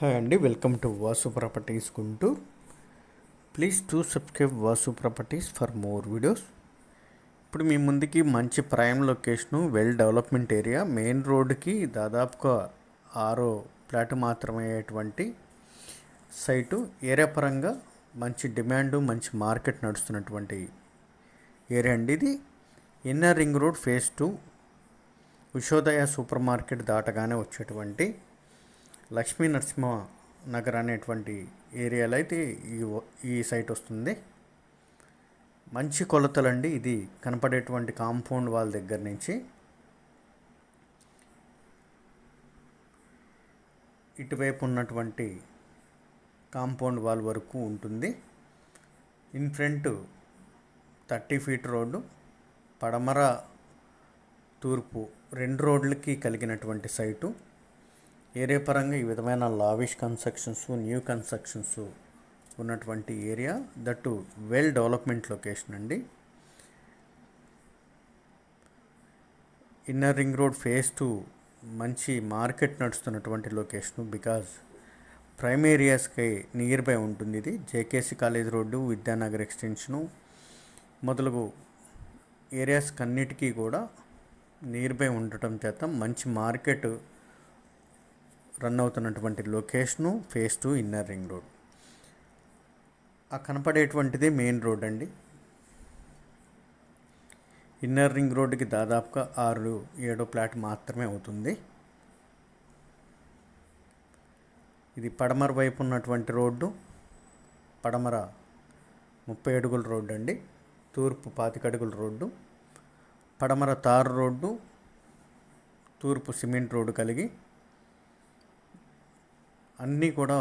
Hi అండి welcome to Vasu properties Guntur please to subscribe Vasu properties for more videos. ఇప్పుడు మీ ముందుకి మంచి prime location well development area. Main రోడ్కి దాదాపుగా ఆరో ప్లాట్ మాత్రమయ్యేటువంటి సైటు. ఏరియా పరంగా మంచి డిమాండ్ మంచి మార్కెట్ నడుస్తున్నటువంటి ఏరియా అండి ఇది. Inner ring road phase two. Ushodaya super market దాటగానే వచ్చేటువంటి లక్ష్మీ నరసింహ నగర్ అనేటువంటి ఏరియాలో అయితే ఈ ఈ సైట్ వస్తుంది. మంచి కొలతలండి ఇది. కనపడేటువంటి కాంపౌండ్ వాల్ దగ్గర నుంచి. ఇటువైపు ఉన్నటువంటి కాంపౌండ్ వాల్ వరకు ఉంటుంది. In front thirty feet road పడమర తూర్పు రెండు రోడ్లకి కలిగినటువంటి సైటు. ఏరియా పరంగా ఈ విధమైన లావిష్ కన్స్ట్రక్షన్స్ న్యూ కన్స్ట్రక్షన్స్ ఉన్నటువంటి area that well development location అండి. Inner ring road phase two మంచి మార్కెట్ నడుస్తున్నటువంటి లొకేషను బికాజ్ ప్రైమ్ ఏరియాస్కి నియర్ బై ఉంటుంది ఇది. JKC college road Vidyanagar extension మొదలగు ఏరియాస్ అన్నిటికీ కూడా నియర్ బై ఉండటం చేత మంచి మార్కెట్ రన్ అవుతున్నటువంటి location phase two inner ring road. ఆ కనపడేటువంటిది మెయిన్ రోడ్ అండి. ఇన్నర్ రింగ్ రోడ్డుకి దాదాపుగా ఆరు ఏడో ప్లాట్ మాత్రమే అవుతుంది. ఇది పడమర వైపు ఉన్నటువంటి రోడ్డు. పడమర ముప్పై అడుగుల రోడ్డు అండి. తూర్పు పాతికడుగుల రోడ్డు. పడమర తారు రోడ్డు. తూర్పు సిమెంట్ రోడ్డు కలిగి అన్నీ కూడా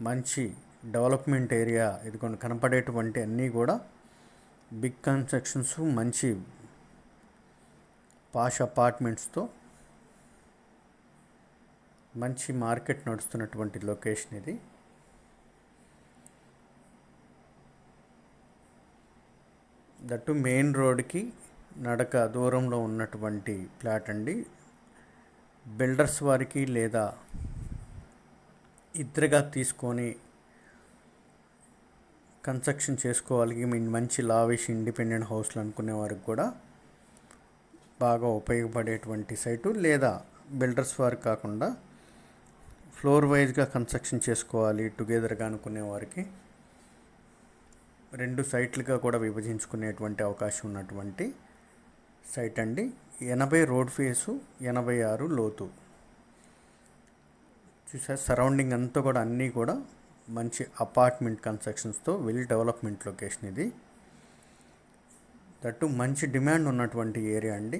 మంచి డెవలప్మెంట్ ఏరియా ఇది కొన్ని కనపడేటువంటి అన్నీ కూడా బిగ్ కన్స్ట్రక్షన్స్ మంచి పాష్ అపార్ట్మెంట్స్తో మంచి మార్కెట్ నడుస్తున్నటువంటి లొకేషన్ ఇది. దట్టు మెయిన్ రోడ్కి నడక దూరంలో ఉన్నటువంటి ప్లాట్ అండి. బిల్డర్స్ వారికి లేదా ఇద్దరుగా తీసుకొని కన్స్ట్రక్షన్ చేసుకోవాలి. మీ మంచి లావిష్ ఇండిపెండెంట్ హౌస్లు అనుకునే వారికి కూడా బాగా ఉపయోగపడేటువంటి సైటు. లేదా బిల్డర్స్ వారు కాకుండా ఫ్లోర్ వైజ్గా కన్స్ట్రక్షన్ చేసుకోవాలి టుగెదర్గా అనుకునే వారికి రెండు సైట్లుగా కూడా విభజించుకునేటువంటి అవకాశం ఉన్నటువంటి సైట్ అండి. ఎనభై రోడ్ ఫేసు ఎనభై ఆరు లోతు. చూసారు సరౌండింగ్ అంతా కూడా అన్నీ కూడా మంచి అపార్ట్మెంట్ కన్స్ట్రక్షన్స్తో వెల్ డెవలప్మెంట్ లొకేషన్ ఇది. దట్టు మంచి డిమాండ్ ఉన్నటువంటి ఏరియా అండి.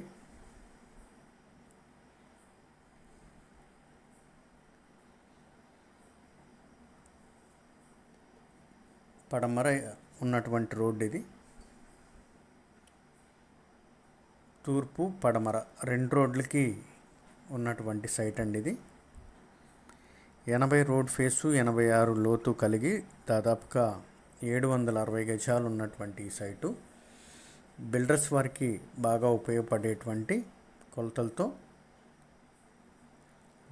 పడమర ఉన్నటువంటి రోడ్డు ఇది. తూర్పు పడమర రెండు రోడ్లకి ఉన్నటువంటి సైట్ అండి ఇది. ఎనభై రోడ్ ఫేసు ఎనభై ఆరు లోతు కలిగి దాదాపుగా ఏడు వందల అరవై గజాలు ఉన్నటువంటి ఈ సైటు. బిల్డర్స్ వారికి బాగా ఉపయోగపడేటువంటి కొలతలతో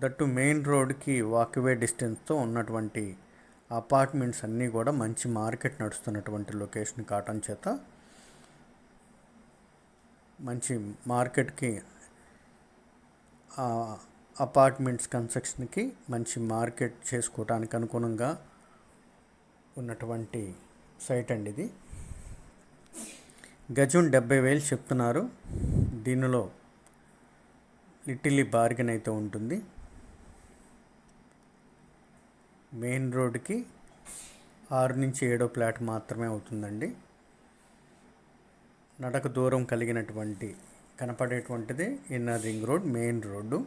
దట్టు మెయిన్ రోడ్కి వాక్వే డిస్టెన్స్తో ఉన్నటువంటి అపార్ట్మెంట్స్ అన్నీ కూడా మంచి మార్కెట్ నడుస్తున్నటువంటి లొకేషన్ కావటం చేత మంచి మార్కెట్కి అపార్ట్మెంట్స్ కన్స్ట్రక్షన్కి మంచి మార్కెట్ చేసుకోవడానికి అనుగుణంగా ఉన్నటువంటి సైట్ అండి ఇది. గజం డెబ్బై వేలు చెప్తున్నారు. దీనిలో లిటిల్లీ బార్గెన్ అయితే ఉంటుంది. మెయిన్ రోడ్కి ఆరు నుంచి ఏడో ప్లాట్ మాత్రమే అవుతుందండి. నడక దూరం కలిగినటువంటి కనపడేటువంటిది inner ring road main road.